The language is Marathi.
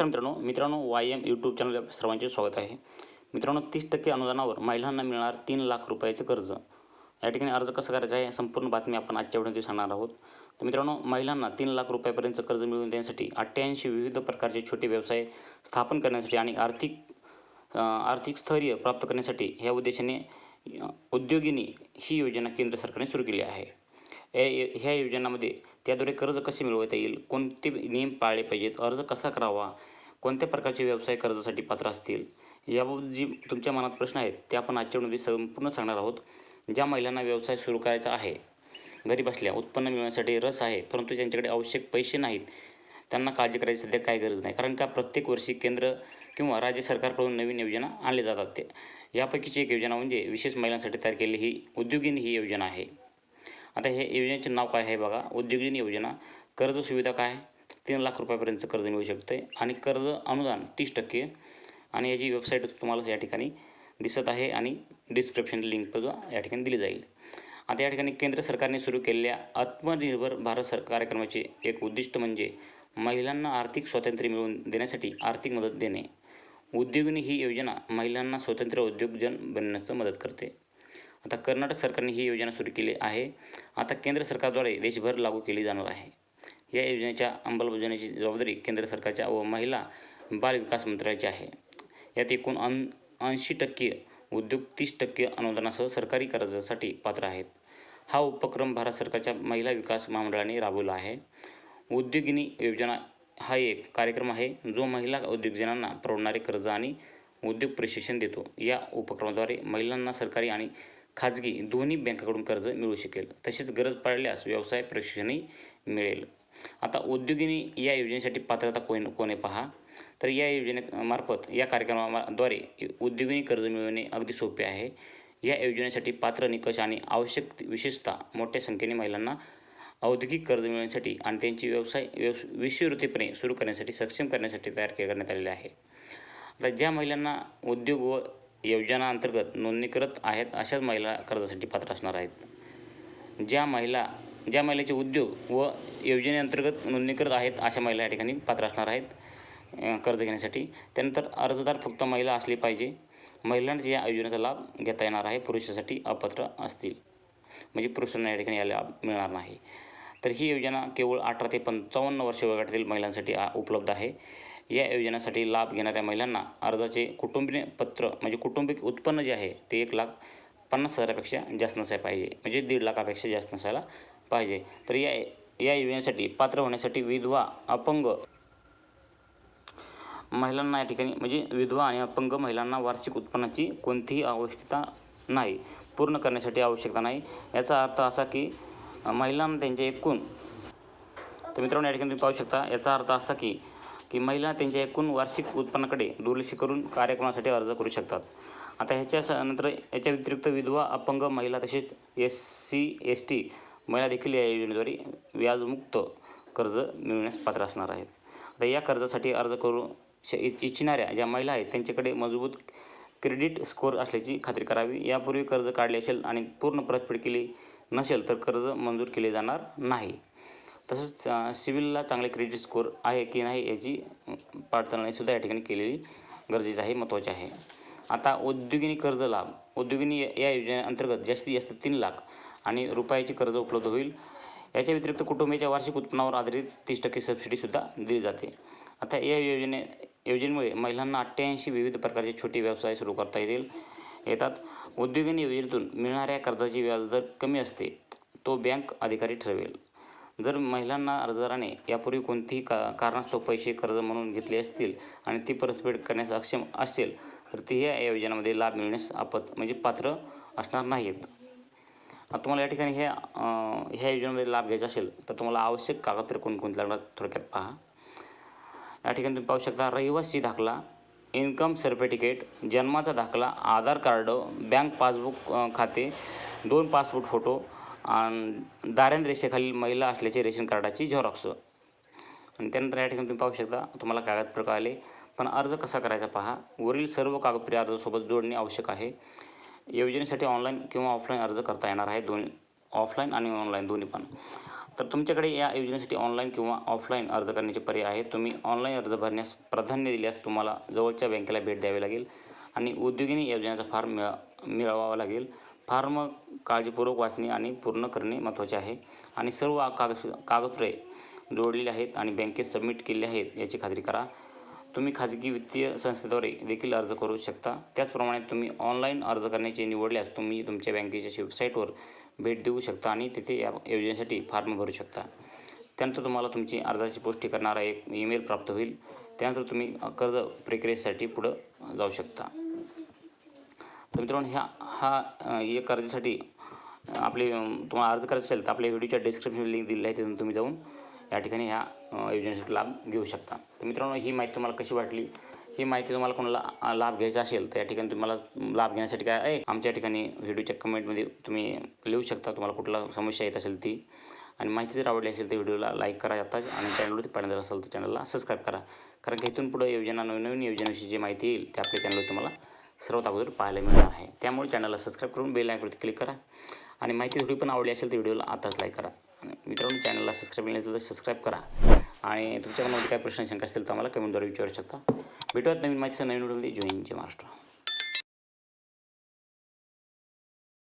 नमस्कार मित्रांनो मित्रांनो वाय एम यूट्यूब चॅनल सर्वांचे स्वागत आहे. मित्रांनो तीस टक्के अनुदानावर महिलांना मिळणार तीन लाख रुपयाचे कर्ज. या ठिकाणी अर्ज कसा करायचा आहे संपूर्ण बातमी आपण आजच्या व्हिडिओमध्ये सांगणार आहोत. तर मित्रांनो महिलांना तीन लाख रुपयापर्यंत कर्ज मिळवून देण्यासाठी अठ्ठ्याऐंशी विविध प्रकारचे छोटे व्यवसाय स्थापन करण्यासाठी आणि आर्थिक आर्थिक स्थैर्य प्राप्त करण्यासाठी ह्या उद्देशाने उद्योगिनी ही योजना केंद्र सरकारने सुरू केली आहे. या ह्या योजनामध्ये त्याद्वारे कर्ज कसे मिळवता येईल कोणते नियम पाळले पाहिजेत अर्ज कसा करावा कोणत्या प्रकारचे व्यवसाय कर्जासाठी पात्र असतील? याबाबत जी तुमच्या मनात प्रश्न आहेत ते आपण आजच्या व्हिडिओमध्ये संपूर्ण सांगणार आहोत. ज्या महिलांना व्यवसाय सुरू करायचा आहे घरी बसल्या उत्पन्न मिळवण्यासाठी रस आहे परंतु ज्यांच्याकडे आवश्यक पैसे नाहीत त्यांना काळजी करायची सध्या काय गरज नाही. कारण का प्रत्येक वर्षी केंद्र किंवा राज्य सरकारकडून नवीन योजना आणल्या जातात. ते यापैकीची एक योजना म्हणजे विशेष महिलांसाठी तयार केलेली ही उद्योगिन ही योजना आहे. आता हे योजनेचे नाव काय आहे बघा. उद्योगिन योजना कर्ज सुविधा काय? तीन लाख रुपयापर्यंतचं कर्ज मिळू शकते आणि कर्ज अनुदान तीस टक्के. आणि याची वेबसाईट तुम्हाला या ठिकाणी दिसत आहे आणि डिस्क्रिप्शन लिंक सुद्धा या ठिकाणी दिली जाईल. आता या ठिकाणी केंद्र सरकारने सुरू केलेल्या आत्मनिर्भर भारत सर कार्यक्रमाचे एक उद्दिष्ट म्हणजे महिलांना आर्थिक स्वातंत्र्य मिळवून देण्यासाठी आर्थिक मदत देणे. उद्योगिनी ही योजना महिलांना स्वतंत्र उद्योगजन बनण्यास मदत करते. आता कर्नाटक सरकारने ही योजना सुरू केली आहे. आता केंद्र सरकारद्वारे देशभर लागू केली जाणार आहे. या योजनेच्या अंमलबजावणीची जबाबदारी केंद्र सरकारच्या व महिला बाल विकास मंत्रालयाची आहे. यात एकूण अन ऐंशी टक्के उद्योग तीस टक्के अनुदानासह सरकारी कर्जासाठी पात्र आहेत. हा उपक्रम भारत सरकारच्या महिला विकास महामंडळाने राबवला आहे. उद्योगिनी योजना हा एक कार्यक्रम आहे जो महिला उद्योगजनांना परवडणारे कर्ज आणि उद्योग प्रशिक्षण देतो. या उपक्रमाद्वारे महिलांना सरकारी आणि खाजगी दोन्ही बँकाकडून कर्ज मिळू शकेल. तसेच गरज पडल्यास व्यवसाय प्रशिक्षणही मिळेल. आता उद्योगिनी या योजनेसाठी पात्रता कोण कोण आहे पहा. तर या योजनेमार्फत या कार्यक्रमाद्वारे उद्योगिनी कर्ज मिळवणे अगदी सोपे आहे. या योजनेसाठी पात्र निकष आणि आवश्यक विशेषता मोठ्या संख्येने महिलांना औद्योगिक कर्ज मिळवण्यासाठी आणि त्यांची व्यवसाय व्यवस विश्ववृत्तीपणे सुरू करण्यासाठी सक्षम करण्यासाठी तयार के करण्यात आलेले आहे. आता ज्या महिलांना उद्योग व योजनाअंतर्गत नोंदणी करत आहेत अशाच महिला कर्जासाठी पात्र असणार आहेत. ज्या महिला ज्या महिलेचे उद्योग व योजनेअंतर्गत नोंदणी करत आहेत अशा महिला या ठिकाणी पात्र असणार आहेत कर्ज घेण्यासाठी. त्यानंतर अर्जदार फक्त महिला असली पाहिजे. महिलांच या योजनेचा लाभ घेता येणार आहे. पुरुषासाठी अपात्र असतील. म्हणजे पुरुषांना या ठिकाणी या लाभ मिळणार नाही. तर ही योजना केवळ अठरा ते पंचावन्न वर्ष वयोगटातील महिलांसाठी उपलब्ध आहे. या योजनेसाठी लाभ घेणाऱ्या महिलांना अर्जाचे कुटुंबीय पत्र म्हणजे कुटुंबिक उत्पन्न जे आहे ते एक लाख पन्नास हजारापेक्षा जास्त नसायला पाहिजे. म्हणजे दीड लाखापेक्षा जास्त नसायला पाहिजे. तर या या योजनेसाठी पात्र होण्यासाठी विधवा अपंग महिलांना या ठिकाणी म्हणजे विधवा आणि अपंग महिलांना वार्षिक उत्पन्नाची कोणतीही आवश्यकता नाही पूर्ण करण्यासाठी आवश्यकता नाही. याचा अर्थ असा की महिलांना त्यांच्या एकूण तर मित्रांनो या ठिकाणी तुम्ही पाहू शकता याचा अर्थ असा की की महिला त्यांच्या एकूण वार्षिक उत्पन्नाकडे दुर्लक्ष करून कार्यक्रमासाठी अर्ज करू शकतात. आता ह्याच्या नंतर याच्या व्यतिरिक्त विधवा अपंग महिला तसेच एस सी एस टी महिला देखील या योजनेद्वारे व्याजमुक्त कर्ज मिळवण्यास पात्र असणार आहेत. आता या कर्जासाठी अर्ज करू श इच्छिणाऱ्या ज्या महिला आहेत त्यांच्याकडे मजबूत क्रेडिट स्कोअर असल्याची खात्री करावी. यापूर्वी कर्ज काढले असेल आणि पूर्ण परतफेड केली नसेल तर कर्ज मंजूर केले जाणार नाही. तसंच सिव्हिलला चांगले क्रेडिट स्कोअर आहे की नाही याची पाडताळणीसुद्धा या ठिकाणी केलेली गरजेचं आहे महत्त्वाचे आहे. आता उद्योगिनी कर्ज लाभ उद्योगिनी या- या योजनेअंतर्गत जास्तीत जास्त तीन लाख आणि रुपयाची कर्ज उपलब्ध होईल. याच्या व्यतिरिक्त कुटुंबियाच्या वार्षिक उत्पन्नावर आधारित तीस टक्के सबसिडीसुद्धा दिली जाते. आता या योजने योजनेमुळे महिलांना अठ्ठ्याऐंशी विविध प्रकारचे छोटे व्यवसाय सुरू करता येतील. येतात. उद्योगिनी योजनेतून मिळणाऱ्या कर्जाची व्याजदर कमी असते तो बँक अधिकारी ठरवेल. जर महिलांना अर्जदाराने यापूर्वी कोणतीही का कारणास्तव पैसे कर्ज म्हणून घेतले असतील आणि ती परतफेड करण्यास सक्षम असेल तर ती या योजनेमध्ये लाभ मिळण्यास आपत म्हणजे पात्र असणार नाहीत. तुम्हाला या ठिकाणी हे ह्या योजनेमध्ये लाभ घ्यायचा असेल तर तुम्हाला आवश्यक कागदपत्रे कोणकोणती लागणार थोडक्यात पहा. या ठिकाणी तुम्ही पाहू शकता रहिवासी दाखला इन्कम सर्टिफिकेट जन्माचा दाखला आधार कार्ड बँक पासबुक खाते दोन पासपोर्ट फोटो आणि दारिद्र्य रेषेखालील महिला असल्याचे रेशन कार्डाची झेरॉक्स. आणि त्यानंतर या ठिकाणी तुम्ही पाहू शकता तुम्हाला कागदपत्र आले पण अर्ज कसा करायचा पहा. वरील सर्व कागदपत्रे अर्जासोबत जोडणे आवश्यक आहे. योजनेसाठी ऑनलाईन किंवा ऑफलाईन अर्ज करता येणार आहे दोन्ही ऑफलाईन आणि ऑनलाईन दोन्ही पण. तर तुमच्याकडे या योजनेसाठी ऑनलाईन किंवा ऑफलाईन अर्ज करण्याचे पर्याय आहे तुम्ही ऑनलाईन अर्ज भरण्यास प्राधान्य दिल्यास तुम्हाला जवळच्या बँकेला भेट द्यावी लागेल आणि उद्योगिनी योजनेचा फॉर्म मिळा मिळवावा लागेल. फॉर्म काळजीपूर्वक वाचणे आणि पूर्ण करणे महत्त्वाचे आहे. आणि सर्व कागद कागदपत्रे जोडलेली आहेत आणि बँकेत सबमिट केले आहेत याची खात्री करा. तुम्ही खाजगी वित्तीय संस्थेद्वारे देखील अर्ज करू शकता. त्याचप्रमाणे तुम्ही ऑनलाईन अर्ज करण्याचे निवडल्यास तुम्ही तुमच्या बँकेच्या वेबसाईटवर भेट देऊ शकता आणि तिथे या योजनेसाठी फॉर्म भरू शकता. त्यानंतर तुम्हाला तुमची अर्जाची पुष्टी करणारा एक ईमेल प्राप्त होईल. त्यानंतर तुम्ही कर्ज प्रक्रियेसाठी पुढं जाऊ शकता. तर मित्रांनो ह्या हा या कर्जासाठी आपले तुम्हाला अर्ज करायचा असेल तर आपल्या व्हिडिओच्या डिस्क्रिप्शन लिंक दिलेली आहे तिथून तुम्ही जाऊन या ठिकाणी ह्या योजनेसाठी लाभ घेऊ शकता. तर मित्रांनो ही माहिती तुम्हाला कशी वाटली? ही माहिती तुम्हाला कोणाला लाभ घ्यायचा असेल तर या ठिकाणी तुम्हाला लाभ घेण्यासाठी काय आहे? आमच्या ठिकाणी व्हिडिओच्या कमेंटमध्ये तुम्ही लिहू शकता तुम्हाला कुठला समस्या येत असेल ती. आणि माहिती जर आवडली असेल तर व्हिडिओला लाईक करा आताच आणि चॅनलवरती पाहिजे असेल तर चॅनलला सबस्क्राईब करा. कारण की इथून पुढे योजना नवीन नवीन योजनेविषयी जी माहिती येईल ते आपल्या चॅनलवर तुम्हाला सर्वात अगोदर पाहायला मिळणार आहे. त्यामुळे चॅनलला सबस्क्राईब करून बेल आयकॉनवरती क्लिक करा. आणि माहिती थोडी पण आवडली असेल तर व्हिडिओला आताच लाईक करा. आणि मित्रांनो चॅनलला सबस्क्राईब केलं तर सबस्क्राईब करा. आणि तुमच्या मनामध्ये काय प्रश्न शंका असतील तर आम्हाला कमेंटद्वारे विचारू शकता. भेटूयात नवीन माहितीचं नवीन व्हिडिओमध्ये. जॉईन जय महाराष्ट्र.